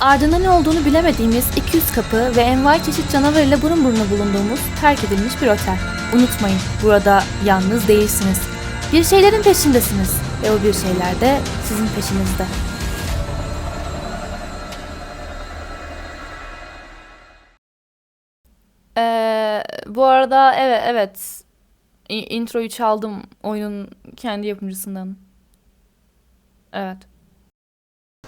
Ardında ne olduğunu bilemediğimiz 200 kapı ve envai çeşit canavar ile burun buruna bulunduğumuz terk edilmiş bir otel. Unutmayın, burada yalnız değilsiniz. Bir şeylerin peşindesiniz ve o bir şeyler de sizin peşinizde. Ee, bu arada evet evet introyu çaldım oyunun kendi yapımcısından. Evet.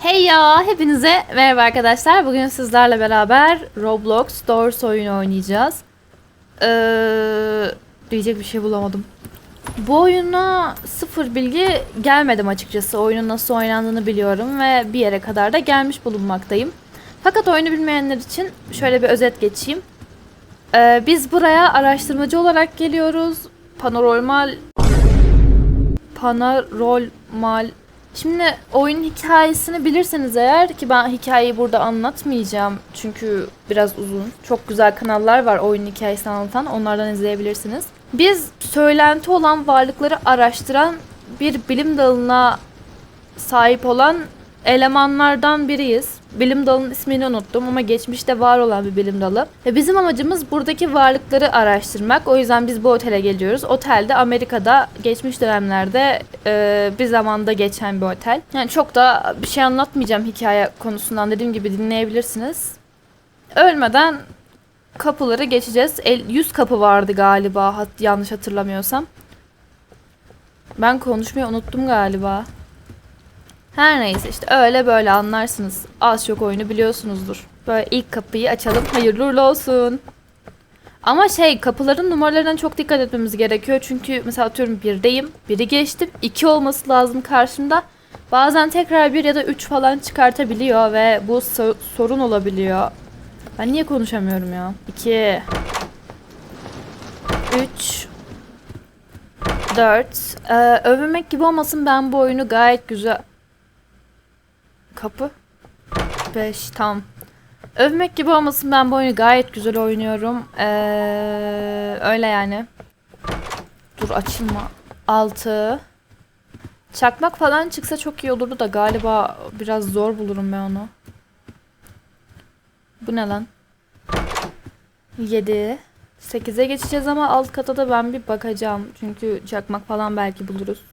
Hey ya hepinize merhaba arkadaşlar. Bugün sizlerle beraber Roblox Doors oyunu oynayacağız. Ee, diyecek bir şey bulamadım. Bu oyuna sıfır bilgi gelmedim açıkçası. Oyunun nasıl oynandığını biliyorum ve bir yere kadar da gelmiş bulunmaktayım. Fakat oyunu bilmeyenler için şöyle bir özet geçeyim. Ee, biz buraya araştırmacı olarak geliyoruz. Panormal Panormal Şimdi oyunun hikayesini bilirseniz eğer ki ben hikayeyi burada anlatmayacağım çünkü biraz uzun. Çok güzel kanallar var oyunun hikayesini anlatan onlardan izleyebilirsiniz. Biz söylenti olan varlıkları araştıran bir bilim dalına sahip olan elemanlardan biriyiz. Bilim dalının ismini unuttum ama geçmişte var olan bir bilim dalı. Ve bizim amacımız buradaki varlıkları araştırmak. O yüzden biz bu otele geliyoruz. Otelde Amerika'da geçmiş dönemlerde e, bir zamanda geçen bir otel. Yani çok da bir şey anlatmayacağım hikaye konusundan. Dediğim gibi dinleyebilirsiniz. Ölmeden kapıları geçeceğiz. El, 100 kapı vardı galiba yanlış hatırlamıyorsam. Ben konuşmayı unuttum galiba. Her neyse işte öyle böyle anlarsınız. Az çok oyunu biliyorsunuzdur. Böyle ilk kapıyı açalım. Hayırlı uğurlu olsun. Ama şey kapıların numaralarına çok dikkat etmemiz gerekiyor. Çünkü mesela atıyorum birdeyim. Biri geçtim. iki olması lazım karşımda. Bazen tekrar bir ya da üç falan çıkartabiliyor ve bu so- sorun olabiliyor. Ben niye konuşamıyorum ya? 2 3 4 ee, Övünmek gibi olmasın ben bu oyunu gayet güzel Kapı. 5 tam Övmek gibi olmasın ben bu oyunu gayet güzel oynuyorum. Ee, Öyle yani. Dur açılma. 6 Çakmak falan çıksa çok iyi olurdu da galiba biraz zor bulurum ben onu. Bu ne lan? 7 8'e geçeceğiz ama alt kata da ben bir bakacağım. Çünkü çakmak falan belki buluruz.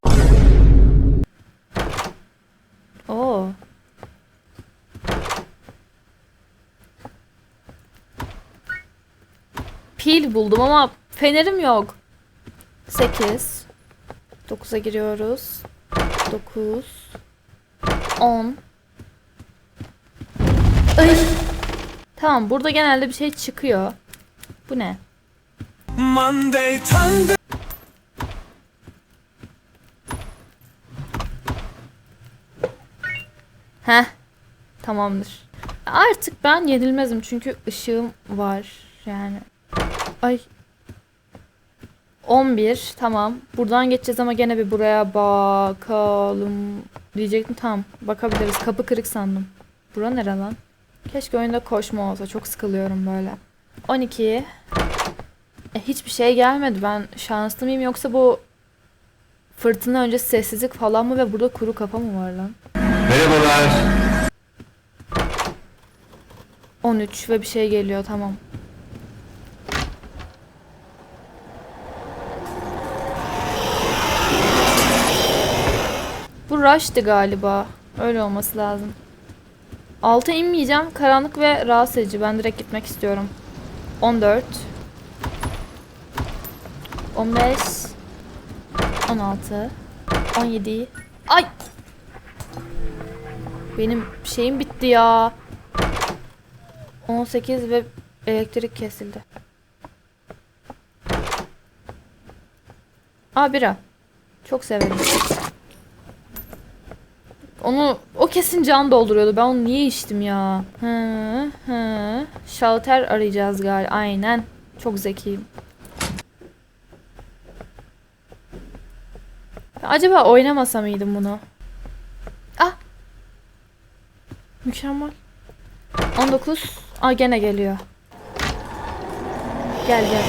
Oo. Pil buldum ama fenerim yok. 8 9'a giriyoruz. 9 10 Ay. Tamam burada genelde bir şey çıkıyor. Bu ne? Monday, Sunday. Heh. Tamamdır. Artık ben yenilmezim çünkü ışığım var yani. Ay. 11 tamam. Buradan geçeceğiz ama gene bir buraya bakalım diyecektim. Tamam bakabiliriz. Kapı kırık sandım. Bura nere lan? Keşke oyunda koşma olsa. Çok sıkılıyorum böyle. 12. E, hiçbir şey gelmedi. Ben şanslı mıyım yoksa bu fırtına öncesi sessizlik falan mı ve burada kuru kafa mı var lan? Merhabalar. 13 ve bir şey geliyor tamam. Rush'tı galiba. Öyle olması lazım. Alta inmeyeceğim. Karanlık ve rahatsız edici. Ben direkt gitmek istiyorum. 14 15 16 17 Ay! Benim şeyim bitti ya. 18 ve elektrik kesildi. Aa bira. Çok severim. Onu o kesin can dolduruyordu. Ben onu niye içtim ya? Hı hı. Şalter arayacağız galiba. Aynen. Çok zekiyim. Acaba oynamasa mıydım bunu? Ah. Mükemmel. 19. Aa gene geliyor. Gel gel.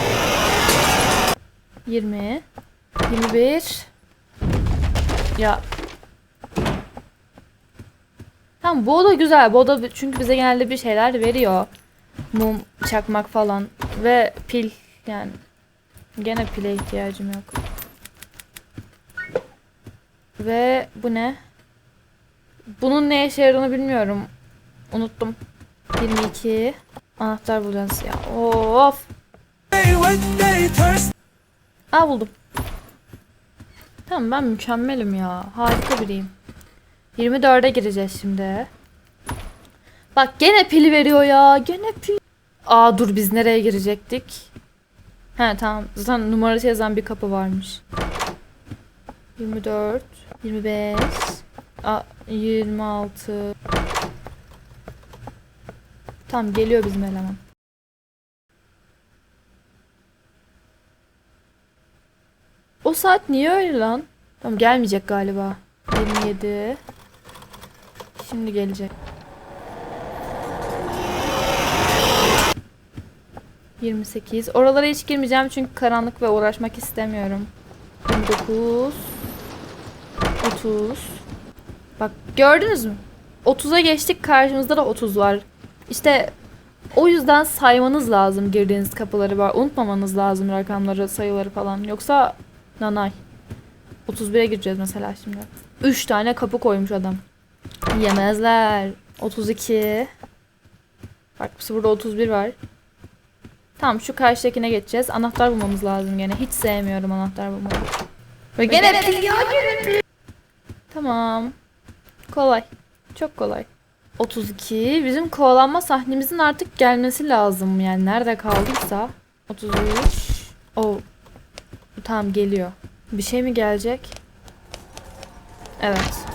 20. 21. Ya. Tamam bu oda güzel. Bu oda çünkü bize genelde bir şeyler veriyor. Mum, çakmak falan ve pil yani. Gene pile ihtiyacım yok. Ve bu ne? Bunun ne işe yaradığını bilmiyorum. Unuttum. 22. Anahtar bulacağız ya. Of. Aa buldum. Tamam ben mükemmelim ya. Harika biriyim. 24'e gireceğiz şimdi. Bak gene pili veriyor ya. Gene pil. Aa dur biz nereye girecektik? He tamam. Zaten numarası yazan bir kapı varmış. 24, 25, a, 26. Tamam geliyor bizim eleman. O saat niye öyle lan? Tamam gelmeyecek galiba. 27. Şimdi gelecek. 28. Oralara hiç girmeyeceğim çünkü karanlık ve uğraşmak istemiyorum. 29. 30. Bak gördünüz mü? 30'a geçtik karşımızda da 30 var. İşte o yüzden saymanız lazım girdiğiniz kapıları var. Unutmamanız lazım rakamları, sayıları falan. Yoksa nanay. 31'e gireceğiz mesela şimdi. 3 tane kapı koymuş adam. Yemezler. 32. Bak burada 31 var. Tamam şu karşıdakine geçeceğiz. Anahtar bulmamız lazım gene. Hiç sevmiyorum anahtar bulmayı. Ve gene Tamam. Kolay. Çok kolay. 32. Bizim kovalanma sahnemizin artık gelmesi lazım. Yani nerede kaldıysa. 33. Oh. Tamam geliyor. Bir şey mi gelecek? Evet.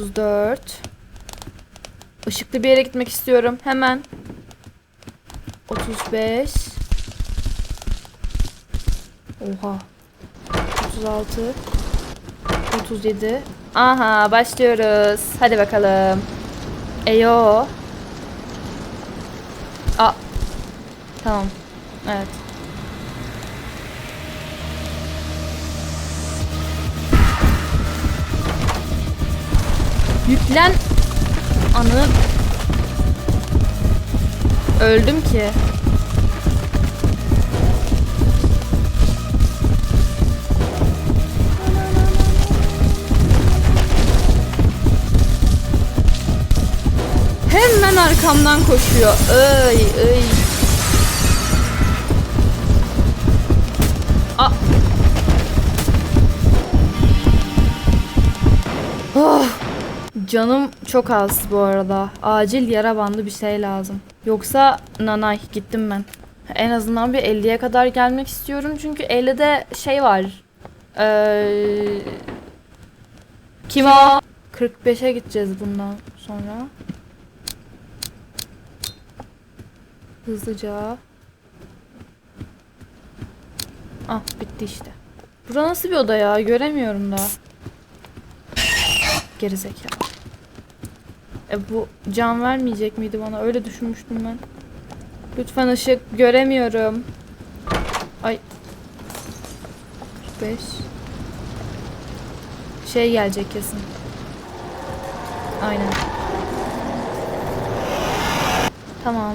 34. Işıklı bir yere gitmek istiyorum. Hemen. 35. Oha. 36. 37. Aha başlıyoruz. Hadi bakalım. Eyo. Aa. Tamam. Evet. Yüklen. Anı. Öldüm ki. Hemen arkamdan koşuyor. Ay ay. Canım çok az bu arada. Acil yara bandı bir şey lazım. Yoksa nanay gittim ben. En azından bir 50'ye kadar gelmek istiyorum. Çünkü 50'de şey var. Ee, kim o? 45'e gideceğiz bundan sonra. Hızlıca. Ah bitti işte. Bura nasıl bir oda ya? Göremiyorum daha. Gerizekalı. E bu can vermeyecek miydi bana? Öyle düşünmüştüm ben. Lütfen ışık göremiyorum. Ay. 45. Şey gelecek kesin. Aynen. Tamam.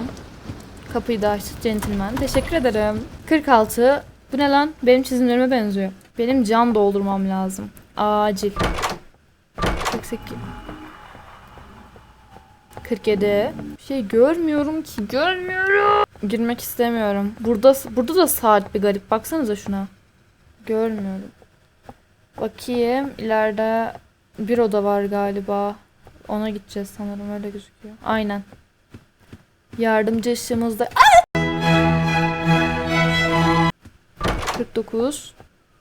Kapıyı da açtık centilmen. Teşekkür ederim. 46. Bu ne lan? Benim çizimlerime benziyor. Benim can doldurmam lazım. Acil. 48. 47. Bir şey görmüyorum ki. Görmüyorum. Girmek istemiyorum. Burada burada da saat bir garip. Baksanıza şuna. Görmüyorum. Bakayım. ileride bir oda var galiba. Ona gideceğiz sanırım. Öyle gözüküyor. Aynen. Yardımcı ışığımızda. 49.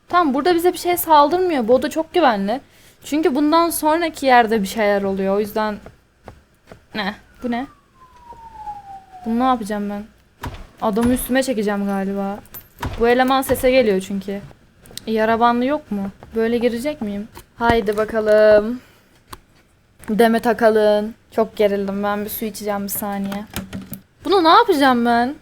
Tamam burada bize bir şey saldırmıyor. Bu oda çok güvenli. Çünkü bundan sonraki yerde bir şeyler oluyor. O yüzden ne? Bu ne? Bunu ne yapacağım ben? Adamı üstüme çekeceğim galiba. Bu eleman sese geliyor çünkü. Yara bandı yok mu? Böyle girecek miyim? Haydi bakalım. Demet Akalın. Çok gerildim ben bir su içeceğim bir saniye. Bunu ne yapacağım ben?